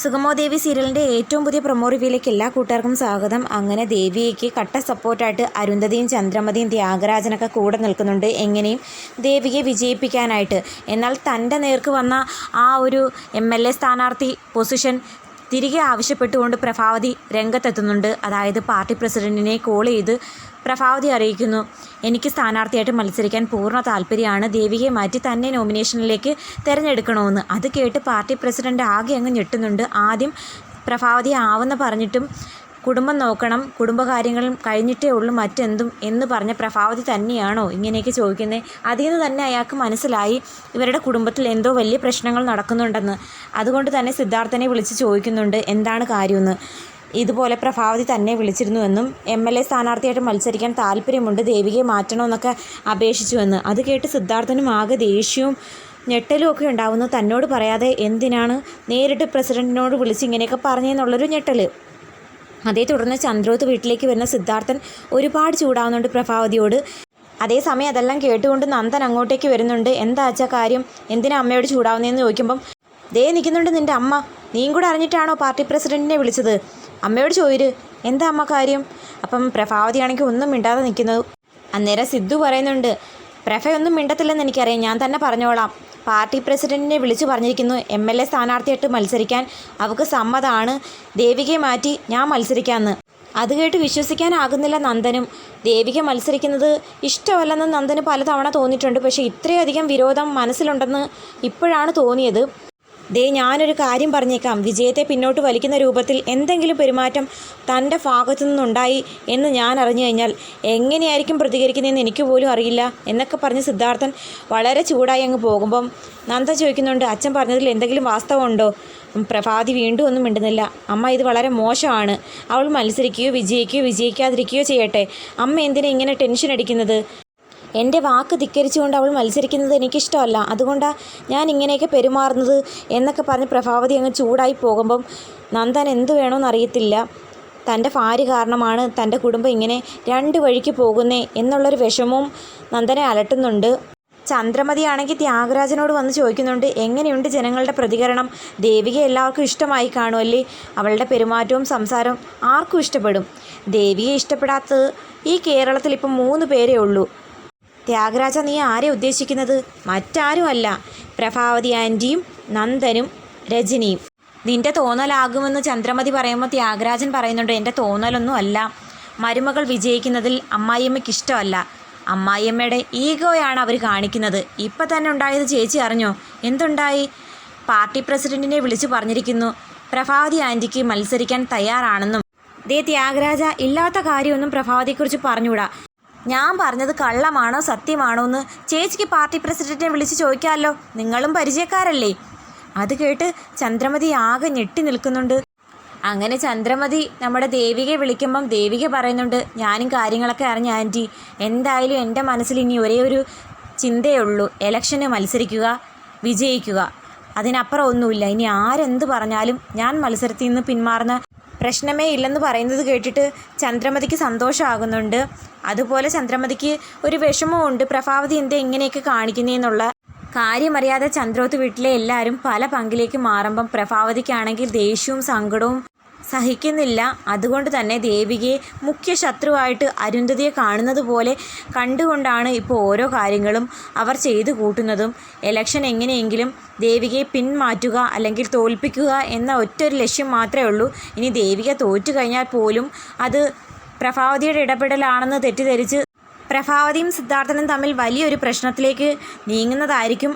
സുഗമോ ദേവി സീരിയലിന്റെ ഏറ്റവും പുതിയ പ്രൊമോ റിവ്യൂയിലേക്ക് എല്ലാ കൂട്ടുകാർക്കും സ്വാഗതം. അങ്ങനെ ദേവികയ്ക്ക് കട്ട സപ്പോർട്ടായിട്ട് അരുന്ധതിയും ചന്ദ്രമതിയും ത്യാഗരാജനൊക്കെ കൂടെ നിൽക്കുന്നുണ്ട് എങ്ങനെയും ദേവിയെ വിജയിപ്പിക്കാനായിട്ട്. എന്നാൽ തന്റെ നേർക്ക് വന്ന ആ ഒരു എം എൽ എ സ്ഥാനാർത്ഥി പൊസിഷൻ തിരികെ ആവശ്യപ്പെട്ടുകൊണ്ട് പ്രഭാവതി രംഗത്തെത്തുന്നുണ്ട്. അതായത് പാർട്ടി പ്രസിഡന്റിനെ കോൾ ചെയ്ത് പ്രഭാവതി അറിയിക്കുന്നു. എനിക്ക് സ്ഥാനാർത്ഥിയായിട്ട് മത്സരിക്കാൻ പൂർണ താല്പര്യമാണ്. ദേവികയെ മാറ്റി തന്നെ നോമിനേഷനിലേക്ക് തിരഞ്ഞെടുക്കണമെന്ന്. അത് കേട്ട് പാർട്ടി പ്രസിഡന്റ് ആകെ അങ്ങ് ഞെട്ടുന്നുണ്ട്. ആദ്യം പ്രഭാവതി ആവെന്ന് പറഞ്ഞിട്ടും കുടുംബം നോക്കണം കുടുംബകാര്യങ്ങളും കഴിഞ്ഞിട്ടേ ഉള്ളൂ മറ്റെന്തും എന്ന് പറഞ്ഞ പ്രഭാവതി തന്നെയാണോ ഇങ്ങനെയൊക്കെ ചോദിക്കുന്നത്? അതിൽ നിന്ന് തന്നെ അയാൾക്ക് മനസ്സിലായി ഇവരുടെ കുടുംബത്തിൽ എന്തോ വലിയ പ്രശ്നങ്ങൾ നടക്കുന്നുണ്ടെന്ന്. അതുകൊണ്ട് തന്നെ സിദ്ധാർത്ഥനെ വിളിച്ച് ചോദിക്കുന്നുണ്ട് എന്താണ് കാര്യമെന്ന്. ഇതുപോലെ പ്രഭാവതി തന്നെ വിളിച്ചിരുന്നുവെന്നും എം എൽ എ സ്ഥാനാർത്ഥിയായിട്ട് മത്സരിക്കാൻ താല്പര്യമുണ്ട് ദേവികയെ മാറ്റണമെന്നൊക്കെ അപേക്ഷിച്ചുവെന്ന് അത് കേട്ട് സിദ്ധാർത്ഥനും ആകെ ദേഷ്യവും ഞെട്ടലും ഒക്കെ ഉണ്ടാവുന്നു. തന്നോട് പറയാതെ എന്തിനാണ് നേരിട്ട് പ്രസിഡന്റിനോട് വിളിച്ച് ഇങ്ങനെയൊക്കെ പറഞ്ഞെന്നുള്ളൊരു ഞെട്ടൽ അതേ തുടർന്ന് ചന്ദ്രോത്ത് വീട്ടിലേക്ക് വരുന്ന സിദ്ധാർത്ഥൻ ഒരുപാട് ചൂടാവുന്നുണ്ട് പ്രഭാവതിയോട്. അതേസമയം അതെല്ലാം കേട്ടുകൊണ്ട് നന്ദൻ അങ്ങോട്ടേക്ക് വരുന്നുണ്ട്. എന്താ അച്ഛാ കാര്യം? എന്തിനാ അമ്മയോട് ചൂടാവുന്നതെന്ന് ചോദിക്കുമ്പം ദേ നിൽക്കുന്നുണ്ട് നിന്റെ അമ്മ. നീയും കൂടെ അറിഞ്ഞിട്ടാണോ പാർട്ടി പ്രസിഡന്റിനെ വിളിച്ചത്? അമ്മയോട് ചോദിര് എന്താ അമ്മ കാര്യം? അപ്പം പ്രഭാവതിയാണെങ്കിൽ ഒന്നും മിണ്ടാതെ നിൽക്കുന്നത് അന്നേരം സിദ്ധു പറയുന്നുണ്ട് പ്രഭയൊന്നും മിണ്ടത്തില്ലെന്ന് എനിക്കറിയാം. ഞാൻ തന്നെ പറഞ്ഞോളാം. പാർട്ടി പ്രസിഡന്റിനെ വിളിച്ചു പറഞ്ഞിരിക്കുന്നു. എം എൽ എ സ്ഥാനാർത്ഥിയായിട്ട് മത്സരിക്കാൻ. അവൾക്ക് സമ്മതമാണ് ദേവികയെ മാറ്റി ഞാൻ മത്സരിക്കാമെന്ന് അത് കേട്ട് വിശ്വസിക്കാനാകുന്നില്ല നന്ദനും. ദേവിക മത്സരിക്കുന്നത് ഇഷ്ടമല്ലെന്ന് നന്ദന് പലതവണ തോന്നിയിട്ടുണ്ട്. പക്ഷേ ഇത്രയധികം വിരോധം മനസ്സിലുണ്ടെന്ന് ഇപ്പോഴാണ് തോന്നിയത്. ദേ ഞാനൊരു കാര്യം പറഞ്ഞേക്കാം. വിജയത്തെ പിന്നോട്ട് വലിക്കുന്ന രൂപത്തിൽ എന്തെങ്കിലും പെരുമാറ്റം തന്റെ ഭാഗത്തു നിന്നുണ്ടായി എന്ന് ഞാൻ അറിഞ്ഞു കഴിഞ്ഞാൽ എങ്ങനെയായിരിക്കും പ്രതികരിക്കുന്നതെന്ന് എനിക്ക് പോലും അറിയില്ല എന്നൊക്കെ പറഞ്ഞ് സിദ്ധാർത്ഥൻ വളരെ ചൂടായി അങ്ങ് പോകുമ്പം നന്ദ ചോദിക്കുന്നുണ്ട് അച്ഛൻ പറഞ്ഞതിൽ എന്തെങ്കിലും വാസ്തവമുണ്ടോ? പ്രഭാതി വീണ്ടും ഒന്നും മിണ്ടുന്നില്ല. അമ്മ ഇത് വളരെ മോശമാണ്. അവൾ മത്സരിക്കുകയോ വിജയിക്കുകയോ വിജയിക്കാതിരിക്കുകയോ ചെയ്യട്ടെ. അമ്മ എന്തിനാ ഇങ്ങനെ ടെൻഷൻ അടിക്കുന്നത്? എന്റെ വാക്ക് ധിക്കരിച്ചുകൊണ്ട് അവൾ മത്സരിക്കുന്നത് എനിക്കിഷ്ടമല്ല. അതുകൊണ്ടാണ് ഞാൻ ഇങ്ങനെയൊക്കെ പെരുമാറുന്നത് എന്നൊക്കെ പറഞ്ഞ് പ്രഭാവതി അങ്ങ് ചൂടായി പോകുമ്പം നന്ദൻ എന്ത് വേണമെന്ന് അറിയത്തില്ല തന്റെ ഭാര്യ കാരണമാണ് തന്റെ കുടുംബം ഇങ്ങനെ രണ്ട് വഴിക്ക് പോകുന്നേ എന്നുള്ളൊരു വിഷമവും നന്ദനെ അലട്ടുന്നുണ്ട്. ചന്ദ്രമതിയാണെങ്കിൽ ത്യാഗരാജനോട് വന്ന് ചോദിക്കുന്നുണ്ട് എങ്ങനെയുണ്ട് ജനങ്ങളുടെ പ്രതികരണം? ദേവിക എല്ലാവർക്കും ഇഷ്ടമായി കാണുമല്ലേ അവളുടെ പെരുമാറ്റവും സംസാരവും ആർക്കും ഇഷ്ടപ്പെടും? ദേവിയെ ഇഷ്ടപ്പെടാത്തത് ഈ കേരളത്തിൽ ഇപ്പം മൂന്ന് പേരേ ഉള്ളൂ. ത്യാഗരാജ നീ ആരെ ഉദ്ദേശിക്കുന്നത്? മറ്റാരുമല്ല. പ്രഭാവതി ആന്റിയും നന്ദനും രജനിയും. നിന്റെ തോന്നലാകുമെന്ന് ചന്ദ്രമതി പറയുമ്പോൾ ത്യാഗരാജൻ പറയുന്നുണ്ട് എന്റെ തോന്നലൊന്നും അല്ല. മരുമകൾ വിജയിക്കുന്നതിൽ അമ്മായിയമ്മയ്ക്ക് ഇഷ്ടമല്ല. അമ്മായിയമ്മയുടെ ഈഗോയാണ് അവർ കാണിക്കുന്നത്. ഇപ്പം തന്നെ ഉണ്ടായത് ചേച്ചി അറിഞ്ഞോ? എന്തുണ്ടായി? പാർട്ടി പ്രസിഡന്റിനെ വിളിച്ചു പറഞ്ഞിരിക്കുന്നു. പ്രഭാവതി ആന്റിക്ക് മത്സരിക്കാൻ തയ്യാറാണെന്നും. ദേ ത്യാഗരാജ ഇല്ലാത്ത കാര്യമൊന്നും പ്രഭാവതിയെക്കുറിച്ച് പറഞ്ഞുകൂടാ. ഞാൻ പറഞ്ഞത് കള്ളമാണോ സത്യമാണോ എന്ന് ചേച്ചിക്ക് പാർട്ടി പ്രസിഡന്റിനെ വിളിച്ച് ചോദിക്കാമല്ലോ. നിങ്ങളും പരിചയക്കാരല്ലേ. അത് കേട്ട് ചന്ദ്രമതി ആകെ ഞെട്ടി നിൽക്കുന്നുണ്ട്. അങ്ങനെ ചന്ദ്രമതി നമ്മുടെ ദേവികയെ വിളിക്കുമ്പം ദേവിക പറയുന്നുണ്ട് ഞാനും കാര്യങ്ങളൊക്കെ അറിഞ്ഞ ആന്റി. എന്തായാലും എന്റെ മനസ്സിൽ ഇനി ഒരേ ഒരു ചിന്തയേ ഉള്ളൂ ഇലക്ഷന് മത്സരിക്കുക വിജയിക്കുക. അതിനപ്പുറം ഒന്നുമില്ല. ഇനി ആരെന്ത് പറഞ്ഞാലും ഞാൻ മത്സരത്തിൽ നിന്ന് പിന്മാറുന്ന പ്രശ്നമേ ഇല്ലെന്ന് പറയുന്നത് കേട്ടിട്ട് ചന്ദ്രമതിക്ക് സന്തോഷമാകുന്നുണ്ട് അതുപോലെ ചന്ദ്രമതിക്ക് ഒരു വിഷമമുണ്ട് പ്രഭാവതി എന്താ ഇങ്ങനെയൊക്കെ കാണിക്കുന്നതെന്നുള്ള കാര്യമറിയാതെ ചന്ദ്രോത്ത് വീട്ടിലെ എല്ലാവരും പല പങ്കിലേക്ക് മാറുമ്പം പ്രഭാവതിക്കാണെങ്കിൽ ദേഷ്യവും സങ്കടവും സഹിക്കുന്നില്ല. അതുകൊണ്ട് തന്നെ ദേവികയെ മുഖ്യ ശത്രുവായിട്ട് അരുന്ധതിയെ കാണുന്നത് പോലെ കണ്ടുകൊണ്ടാണ് ഇപ്പോൾ ഓരോ കാര്യങ്ങളും അവർ ചെയ്തു കൂട്ടുന്നതും. എലക്ഷൻ എങ്ങനെയെങ്കിലും ദേവികയെ പിന്മാറ്റുക അല്ലെങ്കിൽ തോൽപ്പിക്കുക എന്ന ഒറ്റൊരു ലക്ഷ്യം മാത്രമേ ഉള്ളൂ. ഇനി ദേവിക തോറ്റു കഴിഞ്ഞാൽ പോലും അത് പ്രഭാവതിയുടെ ഇടപെടലാണെന്ന് തെറ്റിദ്ധരിച്ച് പ്രഭാവതിയും സിദ്ധാർത്ഥനും തമ്മിൽ വലിയൊരു പ്രശ്നത്തിലേക്ക് നീങ്ങുന്നതായിരിക്കും